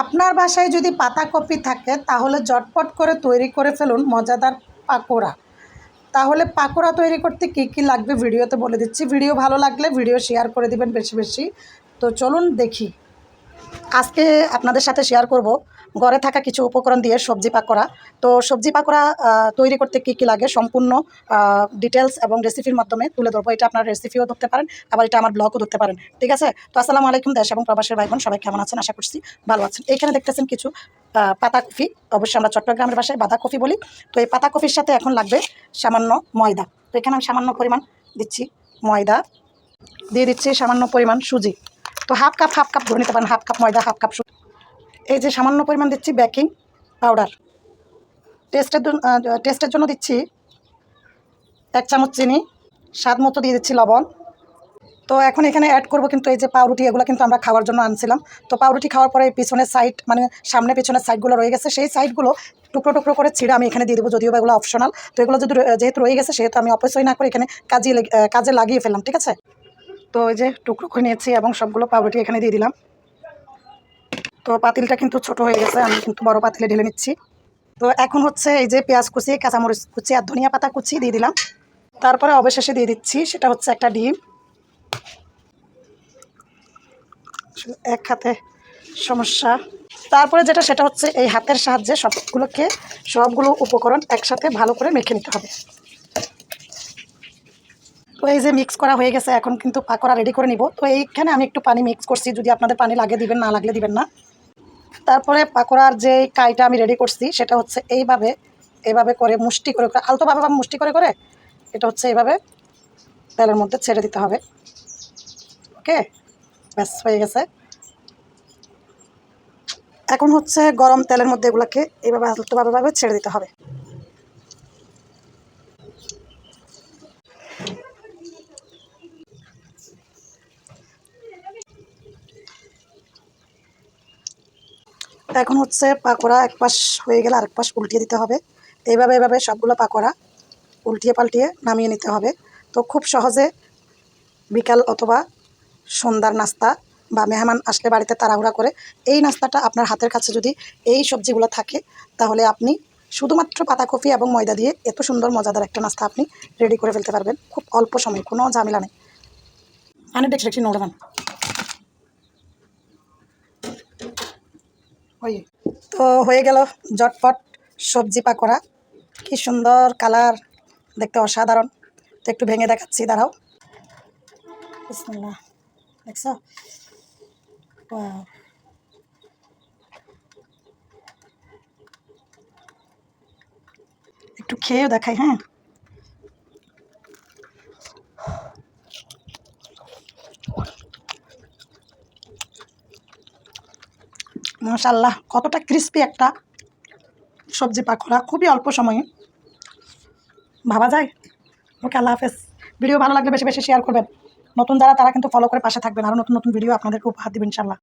আপনার বাসায় যদি পাতা কপি থাকে, তাহলে জটপট করে তৈরি করে ফেলুন মজাদার পাকোড়া। তাহলে পাকোড়া তৈরি করতে কী কী লাগবে ভিডিওতে বলে দিচ্ছি। ভিডিও ভালো লাগলে ভিডিও শেয়ার করে দিবেন বেশি বেশি। তো চলুন দেখি। আজকে আপনাদের সাথে শেয়ার করব। ঘরে থাকা কিছু উপকরণ দিয়ে সবজি পাকোড়া তো সবজি পাকোড়া তৈরি করতে কী কী লাগে সম্পূর্ণ ডিটেলস এবং রেসিপির মাধ্যমে তুলে ধরবো। এটা আপনার রেসিপিও ধরতে পারেন আবার এটা আমার ব্লগও ধরতে পারেন। ঠিক আছে? তো আসসালামু আলাইকুম দেশ এবং প্রবাসের ভাই বোন সবাই কেমন আছেন? আশা করছি ভালো আছেন। এখানে দেখতেছেন কিছু আহ, পাতাকপি। অবশ্যই আমরা চট্টগ্রামের ভাষায় বাঁধাকপি বলি। তো এই পাতাকপির সাথে এখন লাগবে সামান্য ময়দা। তো এখানে আমি সামান্য পরিমাণ দিচ্ছি ময়দা। দিয়ে দিচ্ছি সামান্য পরিমাণ সুজি। তো হাফ কাপ হাফ কাপ ধরে নিতে পারেন half cup maida half cup এই যে সামান্য পরিমাণ দিচ্ছি বেকিং পাউডার টেস্টের টেস্টের জন্য দিচ্ছি এক চামচ চিনি, স্বাদ মতো দিয়ে দিচ্ছি লবণ। তো এখন এখানে অ্যাড করব কিন্তু এই যে পাউরুটি, এগুলো কিন্তু আমরা খাওয়ার জন্য আনছিলাম। তো পাউরুটি খাওয়ার পরে পিছনের সাইড মানে সামনে পিছনের সাইডগুলো রয়ে গেছে। সেই সাইডগুলো টুকরো টুকরো করে ছিঁড়ে আমি এখানে দিয়ে দেবো, যদিও বা এগুলো অপশনাল তো এগুলো যদি যেহেতু রয়ে গেছে, সেহেতু আমি অপচয় না করে এখানে কাজে কাজে লাগিয়ে ফেললাম, ঠিক আছে? তো এই যে টুকরো করে নিয়েছি এবং সবগুলো পাউরুটি এখানে দিয়ে দিলাম। তো পাতিলটা কিন্তু ছোট হয়ে গেছে, আমি কিন্তু বড় পাতিলে ঢেলে নিচ্ছি। তো এখন হচ্ছে এই যে পেঁয়াজ কুচি, কাঁচামরিচ কুচি আর ধনিয়া পাতা কুচি দিয়ে দিলাম। তারপরে অবশেষে দিয়ে দিচ্ছি, সেটা হচ্ছে একটা ডিম। এক হাতে সমস্যা। তারপরে যেটা, সেটা হচ্ছে এই হাতের সাহায্যে সবগুলোকে, সবগুলো উপকরণ একসাথে ভালো করে মেখে নিতে হবে। তো এই যে মিক্স করা হয়ে গেছে, এখন কিন্তু পাকোড়া রেডি করে নিব। তো এইখানে আমি একটু পানি মিক্স করছি, যদি আপনাদের পানি লাগে দিবেন, না লাগলে দিবেন না। তারপরে পাকোড়ার যে কাইটা আমি রেডি করছি, সেটা হচ্ছে এইভাবে এইভাবে করে মুষ্টি করে আলতোভাবে বা মুষ্টি করে করে, এটা হচ্ছে এইভাবে তেলের মধ্যে ছেড়ে দিতে হবে। ওকে ব্যাস, হয়ে গেছে। এখন হচ্ছে গরম তেলের মধ্যে এগুলোকে এইভাবে আলতোভাবে ভাবে ছেড়ে দিতে হবে। এখন হচ্ছে পাকোড়া এক পাশ হয়ে গেলে আরেক পাশ উল্টিয়ে দিতে হবে। এইভাবে এইভাবে সবগুলো পাকোড়া উল্টিয়ে পাল্টিয়ে নামিয়ে নিতে হবে। তো খুব সহজে বিকাল অথবা সন্ধ্যার নাস্তা বা মেহমান আসলে বাড়িতে তাড়াহুড়া করে এই নাস্তাটা আপনার হাতের কাছে যদি এই সবজিগুলো থাকে, তাহলে আপনি শুধুমাত্র পাতাকপি এবং ময়দা দিয়ে এত সুন্দর মজাদার একটা নাস্তা আপনি রেডি করে ফেলতে পারবেন। খুব অল্প সময়, কোনো ঝামেলা নেই। আনে দেখছি দেখছি নোড়ান ওই তো হয়ে গেল জটপট সবজি পাকোড়া কি সুন্দর কালার, দেখতে অসাধারণ। তো একটু ভেঙে দেখাচ্ছি, দাঁড়াও। বিসমিল্লাহ, দেখছ? একটু খেয়েও দেখাই হ্যাঁ? মাশাল্লাহ কতটা ক্রিস্পি একটা সবজি পাকোড়া, খুবই অল্প সময়ে। ভাবা যায়? ওকে, আল্লাহ হাফেজ। ভিডিও ভালো লাগলে বেশি বেশি শেয়ার করবেন। নতুন যারা, তারা কিন্তু ফলো করে পাশে থাকবেন। আরও নতুন নতুন ভিডিও আপনাদেরকে উপহার দেবেন ইনশাল্লাহ